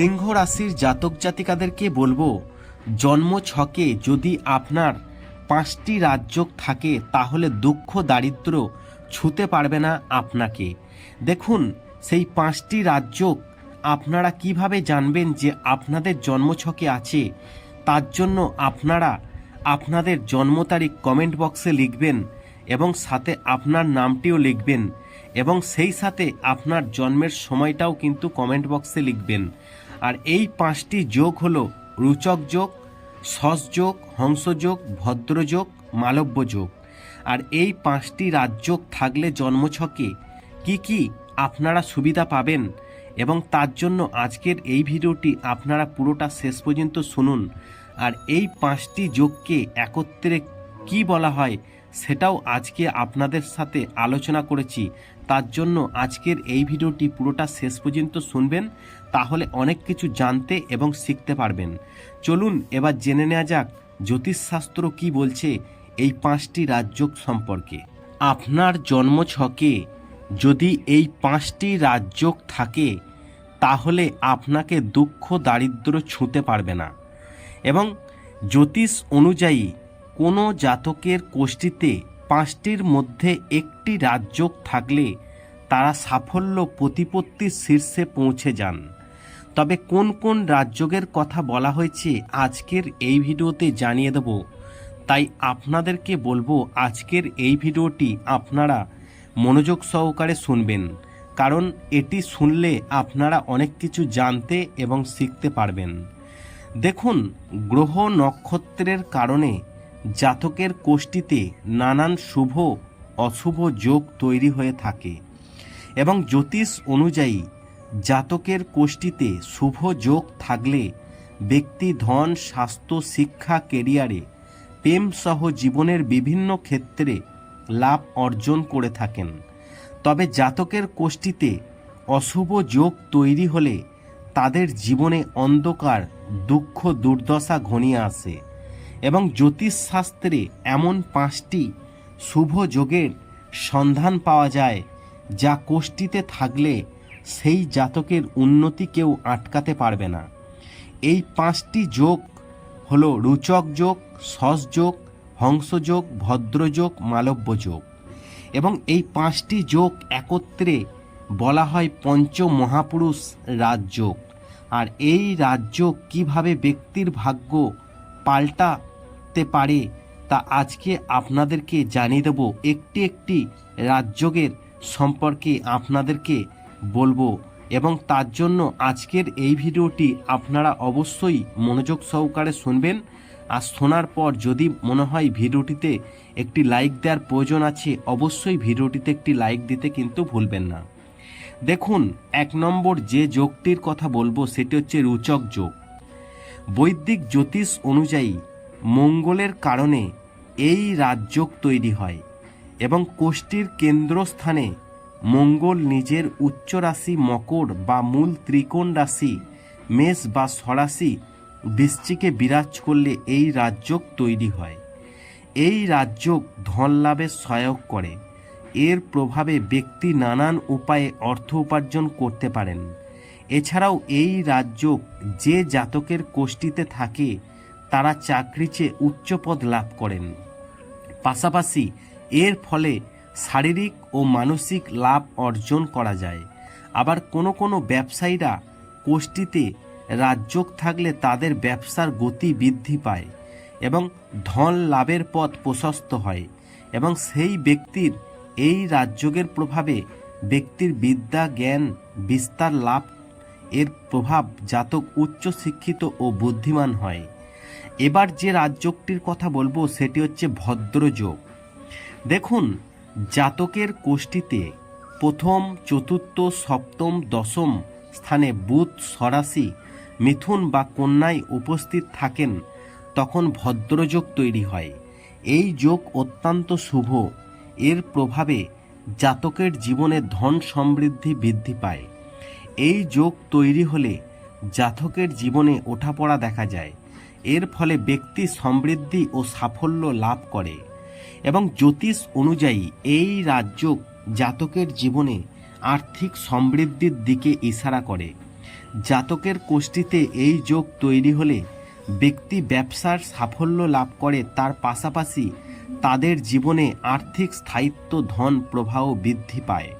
সিংহ রাশির জাতক জাতিকাদেরকে বলব, জন্ম ছকে যদি আপনার পাঁচটি রাজ্য থাকে, তাহলে দুঃখ দারিদ্র ছুতে পারবে না আপনাকে। দেখুন, সেই পাঁচটি রাজ্য আপনারা কীভাবে জানবেন যে আপনাদের জন্মছকে আছে? তার জন্য আপনারা আপনাদের জন্ম তারিখ কমেন্ট বক্সে লিখবেন এবং সাথে আপনার নামটিও লিখবেন এবং সেই সাথে আপনার জন্মের সময়টাও কিন্তু কমেন্ট বক্সে লিখবেন। আর এই পাঁচটি যোগ হলো রুচক যোগ, সস যোগ হংসযোগ ভদ্রযোগ মালব্য যোগ। আর এই পাঁচটি রাজযোগ থাকলে জন্মছকে কি কি আপনারা সুবিধা পাবেন এবং তার জন্য আজকের এই ভিডিওটি আপনারা পুরোটা শেষ পর্যন্ত শুনুন। আর এই পাঁচটি যোগকে একত্রে কি বলা হয় সেটাও আজকে আপনাদের সাথে আলোচনা করেছি। তার জন্য আজকের এই ভিডিওটি পুরোটা শেষ পর্যন্ত শুনবেন, তাহলে অনেক কিছু জানতে এবং শিখতে পারবেন। চলুন এবার জেনে নেওয়া যাক জ্যোতিষশাস্ত্র কি বলছে এই পাঁচটি রাজযোগ সম্পর্কে। আপনার জন্মছকে যদি এই পাঁচটি রাজযোগ থাকে, তাহলে আপনাকে দুঃখ দারিদ্র ছুঁতে পারবে না। এবং জ্যোতিষ অনুযায়ী কোনো জাতকের কোষ্ঠীতে পাঁচটির মধ্যে একটি রাজযোগ থাকলে তারা সাফল্য প্রতিপত্তির শীর্ষে পৌঁছে যান। তবে কোন কোন রাজযোগের কথা বলা হয়েছে আজকের এই ভিডিওতে জানিয়ে দেব। তাই আপনাদেরকে বলব আজকের এই ভিডিওটি আপনারা মনোযোগ সহকারে শুনবেন, কারণ এটি শুনলে আপনারা অনেক কিছু জানতে এবং শিখতে পারবেন। দেখুন, গ্রহ নক্ষত্রের কারণে জাতকের কোষ্ঠীতে নানান শুভ, অশুভ যোগ তৈরি হয়ে থাকে এবং জ্যোতিষ অনুযায়ী জাতকের কোষ্ঠীতে শুভ যোগ থাকলে ব্যক্তি ধন, স্বাস্থ্য, শিক্ষা, কেরিয়ারে প্রেম সহ জীবনের বিভিন্ন ক্ষেত্রে লাভ অর্জন করে থাকেন। তবে জাতকের কোষ্ঠীতে অশুভ যোগ তৈরি হলে তাদের জীবনে অন্ধকার, দুঃখ, দুর্দশা ঘনিয়ে আসে। এবং জ্যোতিষশাস্ত্রে এমন পাঁচটি শুভ যোগের সন্ধান পাওয়া যায়, যা কোষ্ঠীতে থাকলে সেই জাতকের উন্নতি কেউ আটকাতে পারবে না। এই পাঁচটি যোগ হলো রুচক যোগ, সস যোগ হংসযোগ ভদ্রযোগ মালব্য যোগ। এবং এই পাঁচটি যোগ একত্রে বলা হয় পঞ্চ মহাপুরুষ রাজযোগ। আর এই রাজযোগ কীভাবে ব্যক্তির ভাগ্য পাল্টাতে পারে, তা আজকে আপনাদেরকে জানিয়ে দেব একটি একটি রাজযোগের সম্পর্কে আপনাদেরকে বলব এবং তার জন্য আজকের এই ভিডিওটি আপনারা অবশ্যই মনোযোগ সহকারে শুনবেন। আর শোনার পর যদি মনে হয় ভিডিওটিতে একটি লাইক দেওয়ার প্রয়োজন আছে, অবশ্যই ভিডিওটিতে একটি লাইক দিতে কিন্তু ভুলবেন না। দেখুন, এক নম্বর যে যোগটির কথা বলব, সেটি হচ্ছে রুচক যোগ। বৈদিক জ্যোতিষ অনুযায়ী মঙ্গলের কারণে এই রাজযোগ তৈরি হয় এবং কোষ্ঠীর কেন্দ্রস্থানে মঙ্গল নিজের উচ্চ রাশি মকর বা মূল ত্রিকোণ রাশি, মেষ বা সরাসি বৃশ্চিকে বিরাজ করলে এই রাজযোগ তৈরি হয়। এই রাজযোগ ধন লাভে সহায়ক করে। এর প্রভাবে ব্যক্তি নানান উপায়ে অর্থ উপার্জন করতে পারেন। এছাড়াও এই রাজযোগ যে জাতকের কোষ্ঠীতে থাকে তারা চাকরি চেয়ে উচ্চপদ লাভ করেন। পাশাপাশি এর ফলে শারীরিক ও মানসিক লাভ অর্জন করা যায়। আবার কোনো কোনো ব্যবসায়ীরা কোষ্ঠীতে রাজযোগ থাকলে তাদের ব্যবসার গতি বৃদ্ধি পায় এবং ধন লাভের পথ প্রশস্ত হয় এবং সেই ব্যক্তির এই রাজযোগের প্রভাবে ব্যক্তির বিদ্যা, জ্ঞান, বিস্তার, লাভ এর প্রভাব জাতক উচ্চ শিক্ষিত ও বুদ্ধিমান হয়। এবার যে রাজযোগটির কথা বলব, সেটি হচ্ছে ভদ্রযোগ। দেখুন, জাতকের কোষ্ঠীতে প্রথম, চতুর্থ, সপ্তম, দশম স্থানে বুধ, সরাসি, মিথুন বা কন্যায় উপস্থিত থাকেন, তখন ভদ্রযোগ তৈরি হয়। এই যোগ অত্যন্ত শুভ। এর প্রভাবে জাতকের জীবনে ধন সমৃদ্ধি বৃদ্ধি পায়। এই যোগ তৈরি হলে জাতকের জীবনে ওঠাপড়া দেখা যায়। এর ফলে ব্যক্তি সমৃদ্ধি ও সাফল্য লাভ করে এবং জ্যোতিষ অনুযায়ী এই রাজযোগ জাতকের জীবনে আর্থিক সমৃদ্ধির দিকে ইশারা করে। জাতকের কোষ্ঠীতে এই যোগ তৈরি হলে ব্যক্তি ব্যবসার সাফল্য লাভ করে, তার পাশাপাশি তাদের জীবনে আর্থিক স্থায়িত্ব, ধন প্রবাহ বৃদ্ধি পায়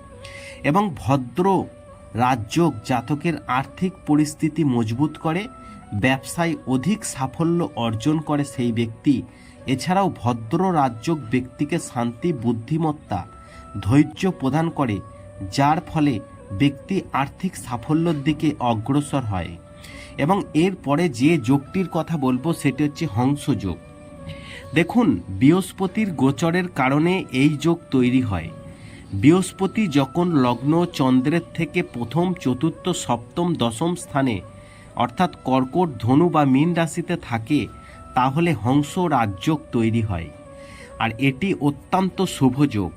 এবং ভদ্র রাজযোগ জাতকের আর্থিক পরিস্থিতি মজবুত করে ব্যবসায় অধিক সাফল্য অর্জন করে সেই ব্যক্তি। এছাড়াও ভদ্র রাজযোগ ব্যক্তিকে শান্তি, বুদ্ধিমত্তা, ধৈর্য প্রদান করে, যার ফলে ব্যক্তি আর্থিক সাফল্যের দিকে অগ্রসর হয়। এবং এরপরে যে যোগটির কথা বলব, সেটি হচ্ছে হংসযোগ দেখুন, বৃহস্পতির গোচরের কারণে এই যোগ তৈরি হয়। বৃহস্পতি যখন লগ্ন চন্দ্রের থেকে প্রথম, চতুর্থ, সপ্তম, দশম স্থানে অর্থাৎ কর্কট ধনু বা মীন রাশিতে থাকে, তাহলে হংস রাজযোগ তৈরি হয়। আর এটি অত্যন্ত শুভ যোগ।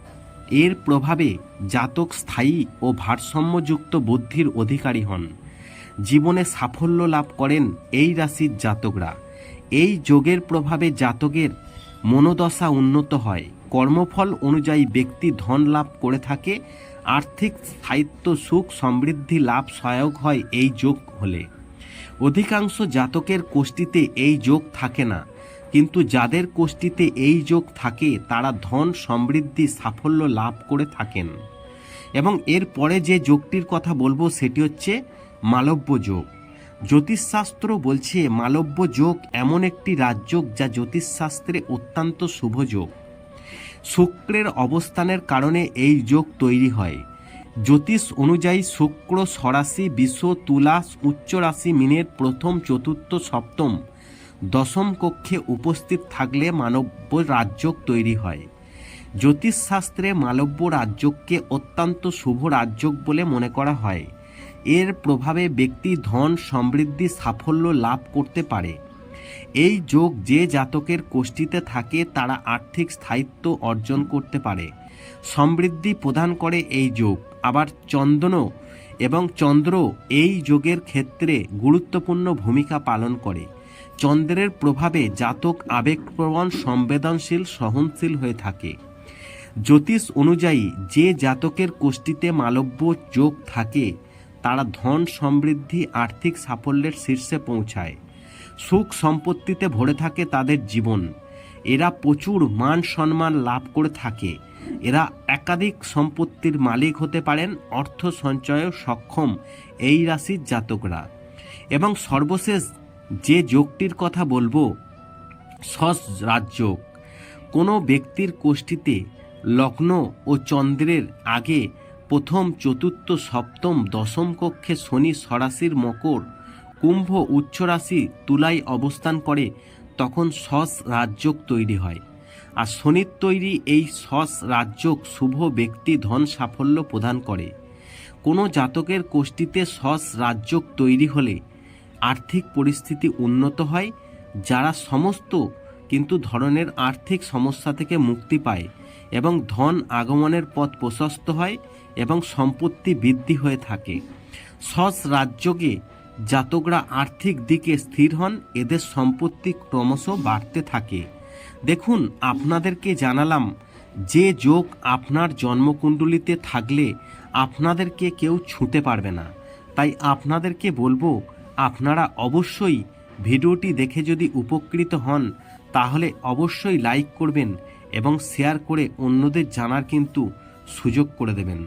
এর প্রভাবে জাতক স্থায়ী ও ভারসাম্যযুক্ত বুদ্ধির অধিকারী হন। জীবনে সাফল্য লাভ করেন এই রাশির জাতকরা। এই যোগের প্রভাবে জাতকের মনোদশা উন্নত হয়। কর্মফল অনুযায়ী ব্যক্তি ধন লাভ করে থাকে, আর্থিক স্থায়িত্ব, সুখ সমৃদ্ধি লাভ সহায়ক হয় এই যোগ হলে। অধিকাংশ জাতকের কোষ্ঠীতে এই যোগ থাকে না, কিন্তু যাদের কোষ্ঠীতে এই যোগ থাকে, তারা ধন সমৃদ্ধি সাফল্য লাভ করে থাকেন। এবং এর পরে যে যোগটির কথা বলব, সেটি হচ্ছে মালব্য যোগ। জ্যোতিষশাস্ত্র বলছে, মালব্য যোগ এমন একটি রাজযোগ যা জ্যোতিষশাস্ত্রে অত্যন্ত শুভ যোগ। শুক্রের অবস্থানের কারণে এই যোগ তৈরি হয়। জ্যোতিষ অনুযায়ী শুক্র সরাসি বিশ্ব তুলা উচ্চ রাশি মিনের প্রথম, চতুর্থ, সপ্তম, দশম কক্ষে উপস্থিত থাকলে মানব্য রাজযোগ তৈরি হয়। জ্যোতিষশাস্ত্রে মালব্য রাজযোগকে অত্যন্ত শুভ রাজযোগ বলে মনে করা হয়। এর প্রভাবে ব্যক্তি ধন সমৃদ্ধি সাফল্য লাভ করতে পারে। এই যোগ যে জাতকের কোষ্ঠীতে থাকে, তারা আর্থিক স্থায়িত্ব অর্জন করতে পারে। সমৃদ্ধি প্রদান করে এই যোগ। আবার চন্দন এবং চন্দ্র এই যোগের ক্ষেত্রে গুরুত্বপূর্ণ ভূমিকা পালন করে। চন্দ্রের প্রভাবে জাতক আবেগপ্রবণ, সংবেদনশীল, সহনশীল হয়ে থাকে। জ্যোতিষ অনুযায়ী যে জাতকের কোষ্ঠীতে মালব্য যোগ থাকে, তারা ধন সমৃদ্ধি, আর্থিক সাফল্যের শীর্ষে পৌঁছায়। সুখ সম্পত্তিতে ভরে থাকে তাদের জীবন। এরা প্রচুর মান সম্মান লাভ করে থাকে। এরা একাধিক সম্পত্তির মালিক হতে পারেন, অর্থ সঞ্চয়ে সক্ষম এই রাশির জাতকরা। এবং সর্বশেষ যে যোগটির কথা বলব, সস রাজযোগ। কোনো ব্যক্তির কোষ্ঠীতে লগ্ন ও চন্দ্রের আগে প্রথম, চতুর্থ, সপ্তম, দশম কক্ষে শনি সরাসির মকর, কুম্ভ, উচ্চ রাশি তুলায় অবস্থান করে তখন সস রাজযোগ তৈরি হয়। আর শনির তৈরি এই সস রাজযোগ শুভ ব্যক্তি ধন সাফল্য প্রদান করে। কোনো জাতকের কোষ্ঠীতে সস রাজযোগ তৈরি হলে আর্থিক পরিস্থিতি উন্নত হয়, যারা সমস্ত কিন্তু ধরনের আর্থিক সমস্যা থেকে মুক্তি পায় এবং ধন আগমনের পথ প্রশস্ত হয় এবং সম্পত্তি বৃদ্ধি হয়ে থাকে। সস রাজযোগে জাতকরা আর্থিক দিকে স্থির হন, এদের সম্পত্তি ক্রমশ বাড়তে থাকে। দেখুন, আপনাদেরকে জানালাম, যে যোগ আপনার জন্মকুণ্ডলিতে থাকলে আপনাদেরকে কেউ ছুঁতে পারবে না। তাই আপনাদেরকে বলব, আপনারা অবশ্যই ভিডিওটি দেখে যদি উপকৃত হন, তাহলে অবশ্যই লাইক করবেন এবং শেয়ার করে অন্যদের জানার কিন্তু সুযোগ করে দেবেন।